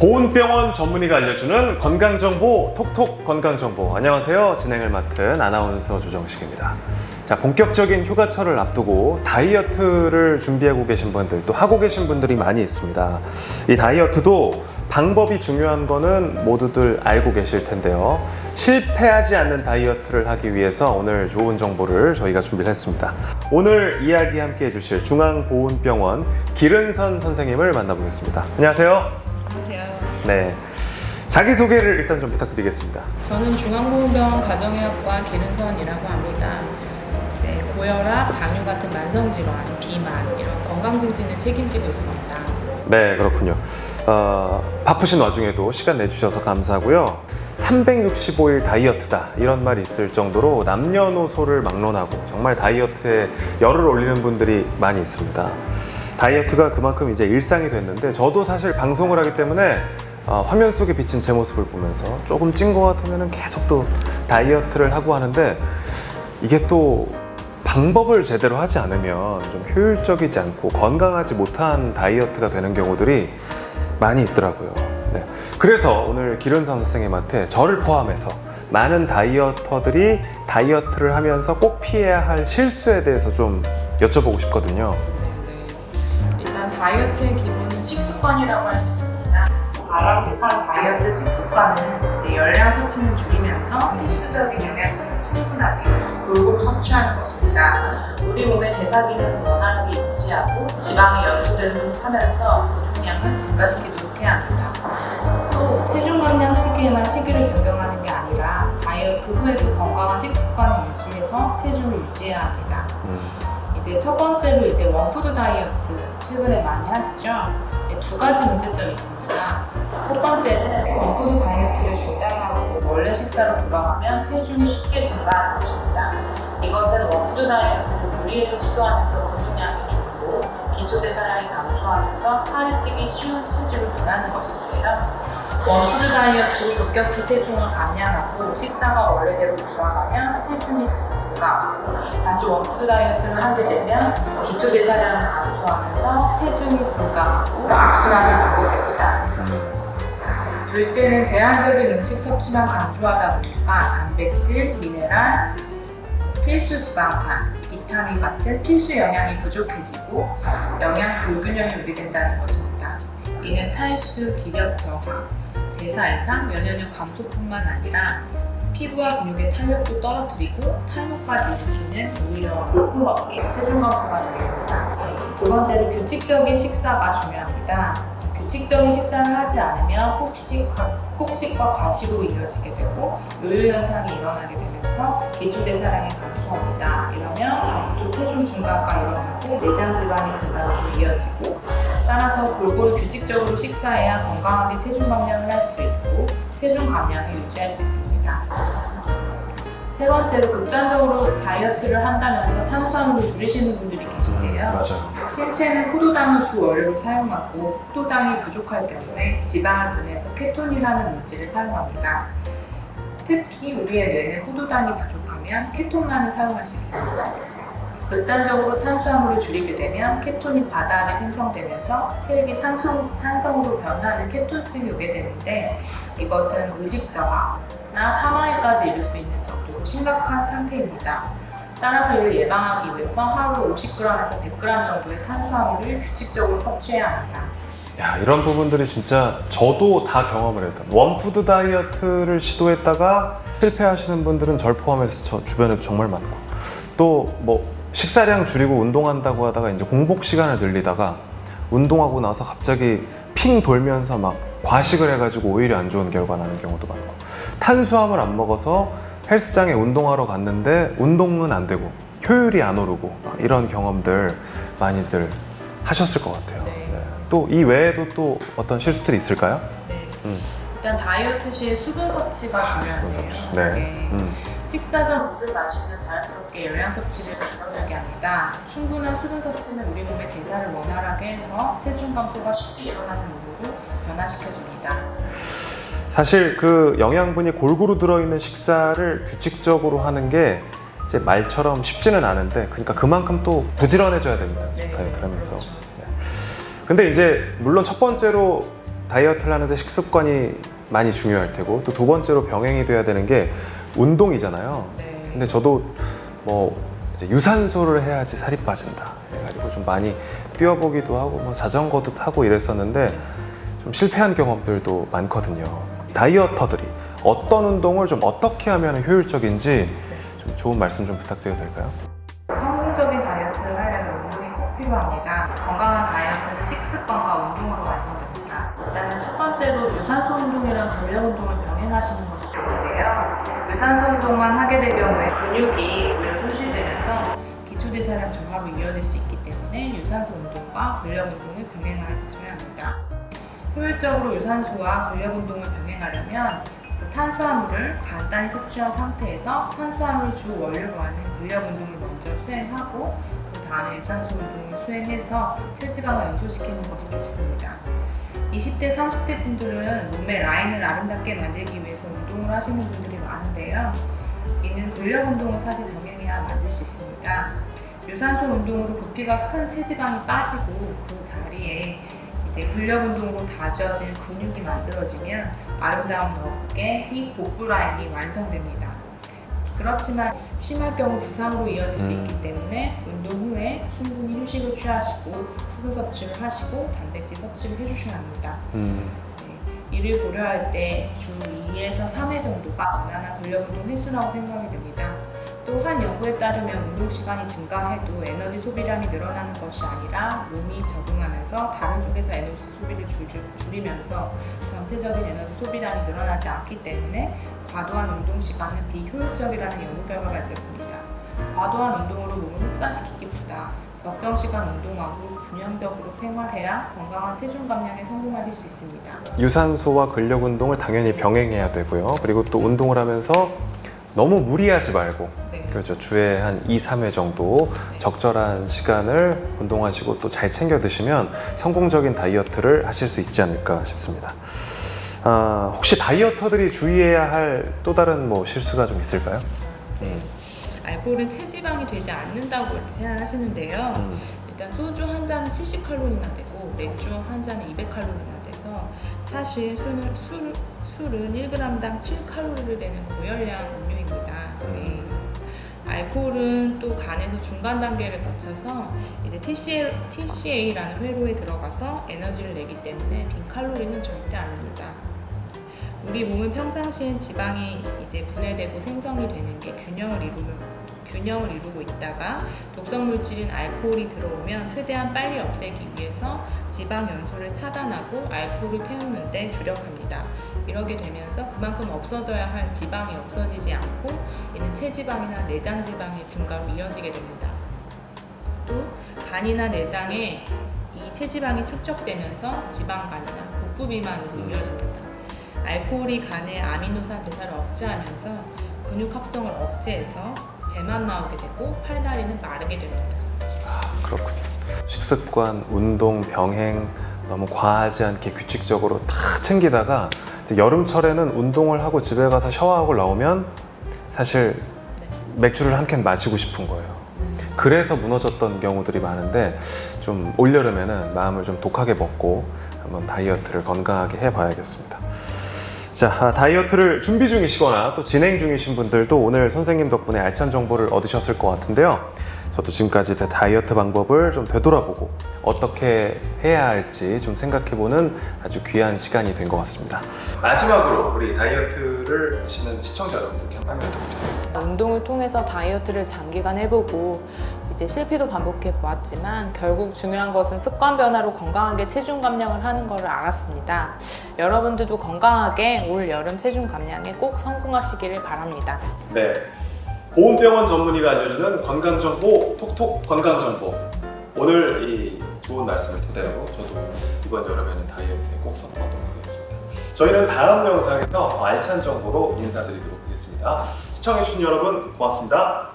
보온병원 전문의가 알려주는 건강정보 톡톡 건강정보. 안녕하세요. 진행을 맡은 아나운서 조정식입니다. 자 본격적인 휴가철을 앞두고 다이어트를 준비하고 계신 분들 또 하고 계신 분들이 많이 있습니다. 이 다이어트도 방법이 중요한 거는 모두들 알고 계실 텐데요. 실패하지 않는 다이어트를 하기 위해서 오늘 좋은 정보를 저희가 준비를 했습니다. 오늘 이야기 함께 해주실 중앙보훈병원 기른선 선생님을 만나보겠습니다. 안녕하세요. 네. 자기소개를 일단 좀 부탁드리겠습니다. 저는 중앙보훈병원 가정의학과 기른선이라고 합니다. 이제 고혈압, 당뇨 같은 만성질환, 비만 이런 건강증진을 책임지고 있습니다. 네, 그렇군요. 어, 바쁘신 와중에도 시간 내주셔서 감사하고요. 365일 다이어트다 이런 말이 있을 정도로 남녀노소를 막론하고 정말 다이어트에 열을 올리는 분들이 많이 있습니다. 다이어트가 그만큼 이제 일상이 됐는데 저도 사실 방송을 하기 때문에 어, 화면 속에 비친 제 모습을 보면서 조금 찐 것 같으면 계속 또 다이어트를 하고 하는데 이게 또 방법을 제대로 하지 않으면 좀 효율적이지 않고 건강하지 못한 다이어트가 되는 경우들이 많이 있더라고요. 네. 그래서 오늘 기른선 선생님한테 저를 포함해서 많은 다이어터들이 다이어트를 하면서 꼭 피해야 할 실수에 대해서 좀 여쭤보고 싶거든요. 일단 다이어트의 기본은 식습관이라고 할 수 있습니다. 바람직한 다이어트 식습관은 이제 열량 섭취는 줄이면서 필수적인 영양분을 충분하게 골고루 섭취하는 것입니다. 우리 몸의 대사 기능을 원활하게 유지하고 지방이 연소되면서 보통량은 증가시키도록 해야 합니다. 또 체중 감량 시기에만 시기를 변경하는 게 아니라 다이어트 후에도 건강한 식습관을 유지해서 체중을 유지해야 합니다. 음, 이제 첫 번째로 이제 원푸드 다이어트 최근에 많이 하시죠? 네, 두 가지 문제점이 있습니다. 첫 번째는 원푸드 다이어트를 중단하고 원래 식사로 돌아가면 체중이 쉽게 증가하는 것입니다. 이것은 원푸드 다이어트를 무리해서 시도하면서 근육량이 줄고 기초대사량이 감소하면서 살이 찌기 쉬운 체질로 변하는 것인데요. 원푸드 다이어트로 급격히 체중을 감량하고 식사가 원래대로 돌아가면 체중이 다시 증가하고 다시 원푸드 다이어트를 하게 되면 기초 대사량을 감소하면서 체중이 증가하고 악순환을 반복됩니다. 음, 둘째는 제한적인 음식 섭취만 강조하다 보니까 단백질, 미네랄, 필수 지방산, 비타민 같은 필수 영양이 부족해지고 영양 불균형이 유리된다는 것입니다. 이는 탈수, 기력 저하, 대사 이상, 면역력 감소뿐만 아니라 피부와 근육의 탄력도 떨어뜨리고 탈모까지 일으키는 오히려 높은 어깨, 체중 감소가 됩니다. 두 번째로 규칙적인 식사가 중요합니다. 규칙적인 식사를 하지 않으면 폭식, 폭식과 과식으로 이어지게 되고 요요 현상이 일어나게 되면서 기초대사량이 감소합니다. 이러면 다시 또 체중 증가가 일어나고 내장 지방의 증가로 이어지고 따라서 골고루 규칙적으로 식사해야 건강하게 체중 감량을 할 수 있고 체중 감량을 유지할 수 있습니다. 세 번째로 극단적으로 다이어트를 한다면서 탄수화물을 줄이시는 분들이 계신데요. 맞아요. 신체는 포도당을 주 원료로 사용하고 포도당이 부족할 경우에 지방을 분해해서 케톤이라는 물질을 사용합니다. 특히 우리의 뇌는 포도당이 부족하면 케톤만을 사용할 수 있습니다. 극단적으로 탄수화물을 줄이게 되면 케톤이 과다 하게 생성되면서 체액이 산성, 산성으로 변하는 케톤증이 오게 되는데 이것은 의식 저하나 사망에까지 이를 수 있는 정도로 심각한 상태입니다. 따라서 이를 예방하기 위해서 하루 50g에서 100g 정도의 탄수화물을 규칙적으로 섭취해야 합니다. 야, 이런 부분들이 진짜 저도 다 경험을 했던. 원푸드 다이어트를 시도했다가 실패하시는 분들은 절 포함해서 저 주변에도 정말 많고. 또 뭐 식사량 줄이고 운동한다고 하다가 이제 공복 시간을 늘리다가 운동하고 나서 갑자기 핑 돌면서 막 과식을 해가지고 오히려 안 좋은 결과 나는 경우도 많고. 탄수화물 안 먹어서 헬스장에 운동하러 갔는데 운동은 안 되고 효율이 안 오르고 이런 경험들 많이들 하셨을 것 같아요. 네. 또 이 외에도 또 어떤 실수들이 있을까요? 네. 음. 일단 다이어트 시에 수분 섭취가 중요한데요. 네. 음. 식사 전 물을 마시면 자연스럽게 영양 섭취를 줄어들게 합니다. 충분한 수분 섭취는 우리 몸의 대사를 원활하게 해서 체중 감소가 쉽게 일어나는 몸으로 변화시켜줍니다. 사실 그 영양분이 골고루 들어있는 식사를 규칙적으로 하는 게 이제 말처럼 쉽지는 않은데 그러니까 그만큼 또 부지런해져야 됩니다. 네. 다이어트를 하면서. 그렇죠. 근데 이제 물론 첫 번째로 다이어트를 하는데 식습관이 많이 중요할 테고 또 두 번째로 병행이 돼야 되는 게 운동이잖아요. 네. 근데 저도 뭐 유산소를 해야지 살이 빠진다. 그래가지고 좀 많이 뛰어보기도 하고 뭐 자전거도 타고 이랬었는데 좀 실패한 경험들도 많거든요. 다이어터들이 어떤 운동을 좀 어떻게 하면 효율적인지 좀 좋은 말씀 좀 부탁드려도 될까요? 성공적인 다이어트를 하려면 운동이 꼭 필요합니다. 건강한 다이어트는 식습관과 운동으로 완성됩니다. 일단은 첫 번째로 유산소 운동이랑 근력 운동을 병행하시는 것이 좋은데요. 유산소 운동만 하게 될 경우에 근육이 오히려 손실되면서 기초대사량 저하로 이어질 수 있기 때문에 유산소 운동과 근력 운동을 합니다. 효율적으로 유산소와 근력 운동을 병행하려면 그 탄수화물을 간단히 섭취한 상태에서 탄수화물을 주 원료로 하는 근력 운동을 먼저 수행하고 그 다음에 유산소 운동을 수행해서 체지방을 연소시키는 것이 좋습니다. 20대, 30대 분들은 몸의 라인을 아름답게 만들기 위해서 운동을 하시는 분들이 많은데요. 이는 근력 운동을 사실 병행해야 만들 수 있습니다. 유산소 운동으로 부피가 큰 체지방이 빠지고 그 자리에 이제 근력 운동으로 다져진 근육이 만들어지면 아름다운 어깨, 힙, 복부 라인이 완성됩니다. 그렇지만 심할 경우 부상으로 이어질 수 음. 있기 때문에 운동 후에 충분히 휴식을 취하시고 수분 섭취를 하시고 단백질 섭취를 해주셔야 합니다. 음, 네, 이를 고려할 때 주 2에서 3회 정도가 무난한 근력 운동 횟수라고 생각이 됩니다. 또한 연구에 따르면 운동 시간이 증가해도 에너지 소비량이 늘어나는 것이 아니라 몸이 적응하면서 다른 쪽에서 에너지 소비를 줄, 줄이면서 전체적인 에너지 소비량이 늘어나지 않기 때문에 과도한 운동 시간은 비효율적이라는 연구 결과가 있었습니다. 과도한 운동으로 몸을 흑사시키기보다 적정 시간 운동하고 균형적으로 생활해야 건강한 체중 감량에 성공하실 수 있습니다. 유산소와 근력 운동을 당연히 병행해야 되고요. 그리고 또 운동을 하면서 너무 무리하지 말고 네. 그렇죠. 주에 한 2, 3회 정도 적절한 시간을 운동하시고 또 잘 챙겨 드시면 성공적인 다이어트를 하실 수 있지 않을까 싶습니다. 아, 혹시 다이어터들이 주의해야 할 또 다른 뭐 실수가 좀 있을까요? 음, 알코올은 체지방이 되지 않는다고 생각하시는데요. 음, 일단 소주 한 잔은 70칼로리나 되고 맥주 한 잔은 200칼로리나 돼서 사실 술은, 술, 술은 1g당 7칼로리를 내는 고열량 음료입니다. 네. 알코올은 또 간에서 중간 단계를 거쳐서 이제 TCA, TCA라는 회로에 들어가서 에너지를 내기 때문에 빈 칼로리는 절대 아닙니다. 우리 몸은 평상시엔 지방이 이제 분해되고 생성이 되는 게 균형을 이루는 균형을 이루고 있다가 독성 물질인 알코올이 들어오면 최대한 빨리 없애기 위해서 지방 연소를 차단하고 알코올을 태우는 데 주력합니다. 이러게 되면서 그만큼 없어져야 할 지방이 없어지지 않고 이는 체지방이나 내장 지방의 증가로 이어지게 됩니다. 또 간이나 내장에 이 체지방이 축적되면서 지방간이나 복부 비만으로 이어집니다. 알코올이 간의 아미노산 대사를 억제하면서 근육 합성을 억제해서 배만 나오게 되고 팔다리는 마르게 됩니다. 그렇군요. 식습관, 운동, 병행 너무 과하지 않게 규칙적으로 다 챙기다가 여름철에는 운동을 하고 집에 가서 샤워하고 나오면 사실 맥주를 한 캔 마시고 싶은 거예요. 그래서 무너졌던 경우들이 많은데 좀 올여름에는 마음을 좀 독하게 먹고 한번 다이어트를 건강하게 해봐야겠습니다. 자, 아, 다이어트를 준비 중이시거나 또 진행 중이신 분들도 오늘 선생님 덕분에 알찬 정보를 얻으셨을 것 같은데요. 저도 지금까지 다- 다이어트 방법을 좀 되돌아보고 어떻게 해야 할지 좀 생각해보는 아주 귀한 시간이 된 것 같습니다. 마지막으로 우리 다이어트를 하시는 시청자 여러분들께 한마디 부탁드립니다. 운동을 통해서 다이어트를 장기간 해보고 이제 실패도 반복해 보았지만 결국 중요한 것은 습관 변화로 건강하게 체중 감량을 하는 것을 알았습니다. 여러분들도 건강하게 올 여름 체중 감량에 꼭 성공하시기를 바랍니다. 네. 보훈병원 전문의가 알려주는 건강정보, 톡톡 건강정보. 오늘 이 좋은 말씀을 토대로 저도 이번 여름에는 다이어트에 꼭 성공하도록 하겠습니다. 저희는 다음 영상에서 더 알찬 정보로 인사드리도록 하겠습니다. 시청해주신 여러분 고맙습니다.